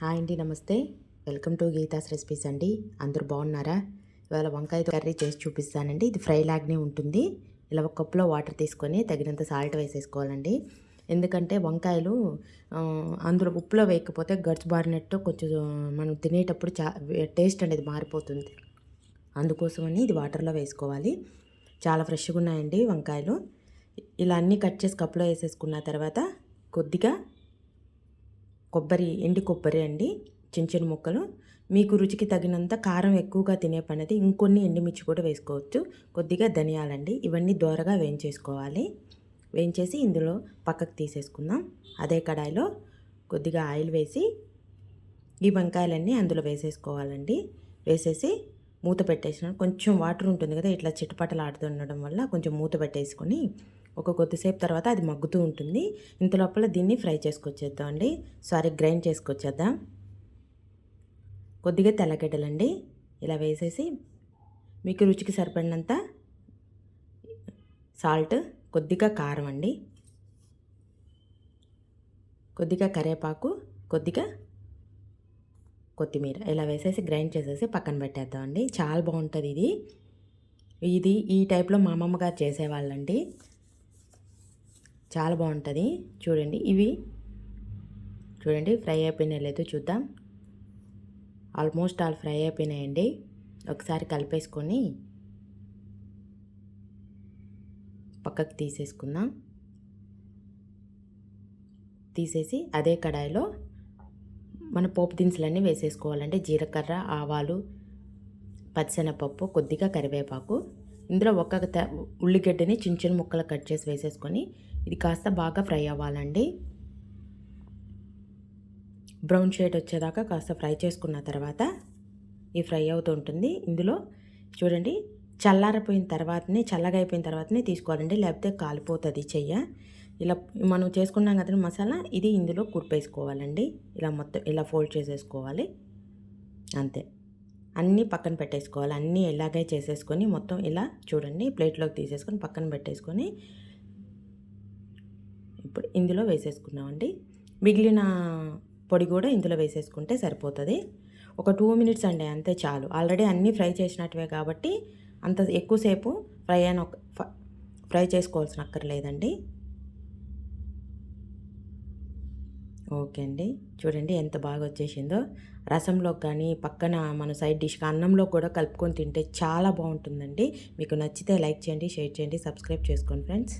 Hi అండి నమస్తే. Welcome to Geetha's recipes అండి. అందరూ బాగున్నారా? ఇవాళ వంకాయ కర్రీ చేసి చూపిస్తానండి. ఇది ఫ్రై లాగ్నే ఉంటుంది. ఇలా ఒక కప్పులో వాటర్ తీసుకొని తగినంత సాల్ట్ వేసేసుకోవాలండి. ఎందుకంటే వంకాయలు అందులో ఉప్పులో వేయకపోతే గడ్స్ బారినట్టు కొంచెం మనం తినేటప్పుడు చా టేస్ట్ అనేది మారిపోతుంది. అందుకోసమని ఇది వాటర్లో వేసుకోవాలి. చాలా ఫ్రెష్గా ఉన్నాయండి వంకాయలు. ఇలా అన్నీ కట్ చేసి కప్పులో వేసేసుకున్న తర్వాత కొద్దిగా కొబ్బరి ఎండి కొబ్బరి అండి చిన్న చిన్న ముక్కలు. మీకు రుచికి తగినంత కారం ఎక్కువగా తినే పనిది ఇంకొన్ని ఎండుమిర్చి కూడా వేసుకోవచ్చు. కొద్దిగా ధనియాలండి ఇవన్నీ దోరగా వేయించేసుకోవాలి. వేయించేసి ఇందులో పక్కకు తీసేసుకుందాం. అదే కడాయిలో కొద్దిగా ఆయిల్ వేసి ఈ వంకాయలన్నీ అందులో వేసేసుకోవాలండి. వేసేసి మూత పెట్టేసిన కొంచెం వాటర్ ఉంటుంది కదా ఇట్లా చిటపటలు ఆడుతుండడం వల్ల కొంచెం మూత పెట్టేసుకొని ఒక కొద్దిసేపు తర్వాత అది మగ్గుతూ ఉంటుంది. ఇంత లోపల దీన్ని ఫ్రై చేసుకొచ్చేద్దాం అండి. సారీ గ్రైండ్ చేసుకొచ్చేద్దాం. కొద్దిగా తెల్లగడ్డలండి. ఇలా వేసేసి మీకు రుచికి సరిపడినంత సాల్ట్ కొద్దిగా కారం అండి. కొద్దిగా కరివేపాకు కొద్దిగా కొత్తిమీర. ఇలా వేసేసి గ్రైండ్ చేసేసి పక్కన పెట్టేద్దామండి చాలా బాగుంటుంది ఇది. ఇది ఈ టైప్లో మా అమ్మమ్మ గారు చేసేవాళ్ళండి. చాలా బాగుంటుంది. చూడండి ఇవి. చూడండి ఫ్రై అయిపోయినాయి లేదో చూద్దాం. ఆల్మోస్ట్ ఆల్ ఫ్రై అయిపోయినాయండి. ఒకసారి కలిపేసుకొని పక్కకు తీసేసుకుందాం. తీసేసి అదే కడాయిలో మన పోపు దినుసులన్నీ వేసేసుకోవాలంటే జీలకర్ర ఆవాలు పచ్చిశనగపప్పు కొద్దిగా కరివేపాకు. ఇందులో ఒక్కొక్క త- ఉల్లిగడ్డని చిన్న చిన్న ముక్కలు కట్ చేసి వేసేసుకొని ఇది కాస్త బాగా ఫ్రై అవ్వాలండి. బ్రౌన్ షేడ్ వచ్చేదాకా కాస్త ఫ్రై చేసుకున్న తర్వాత ఈ ఫ్రై అవుతూ ఉంటుంది. ఇందులో చూడండి చల్లారిపోయిన తర్వాతనే చల్లగా అయిపోయిన తర్వాతనే తీసుకోవాలండి. లేకపోతే కాలిపోతుంది చెయ్య. ఇలా మనం చేసుకున్నాం కదా మసాలా ఇది ఇందులో కురిపేసుకోవాలండి. ఇలా మొత్తం ఇలా ఫోల్డ్ చేసేసుకోవాలి. అంతే. అన్నీ పక్కన పెట్టేసుకోవాలి. అన్నీ ఇలాగే చేసేసుకొని మొత్తం ఇలా చూడండి ప్లేట్లోకి తీసేసుకొని పక్కన పెట్టేసుకొని ఇప్పుడు ఇందులో వేసేసుకున్నామండి. మిగిలిన పొడి కూడా ఇందులో వేసేసుకుంటే సరిపోతుంది. ఒక టూ మినిట్స్ అండి అంతే చాలు. ఆల్రెడీ అన్నీ ఫ్రై చేసినట్టువే కాబట్టి అంత ఎక్కువసేపు ఫ్రై అయిన ఒక ఫ్రై చేసుకోవాల్సిన అక్కర్లేదండి. ఓకే అండి. చూడండి ఎంత బాగా వచ్చేసిందో. రసంలో కానీ పక్కన మన సైడ్ డిష్ అన్నంలో కూడా కలుపుకొని తింటే చాలా బాగుంటుందండి. మీకు నచ్చితే లైక్ చేయండి షేర్ చేయండి సబ్స్క్రైబ్ చేసుకోండి ఫ్రెండ్స్.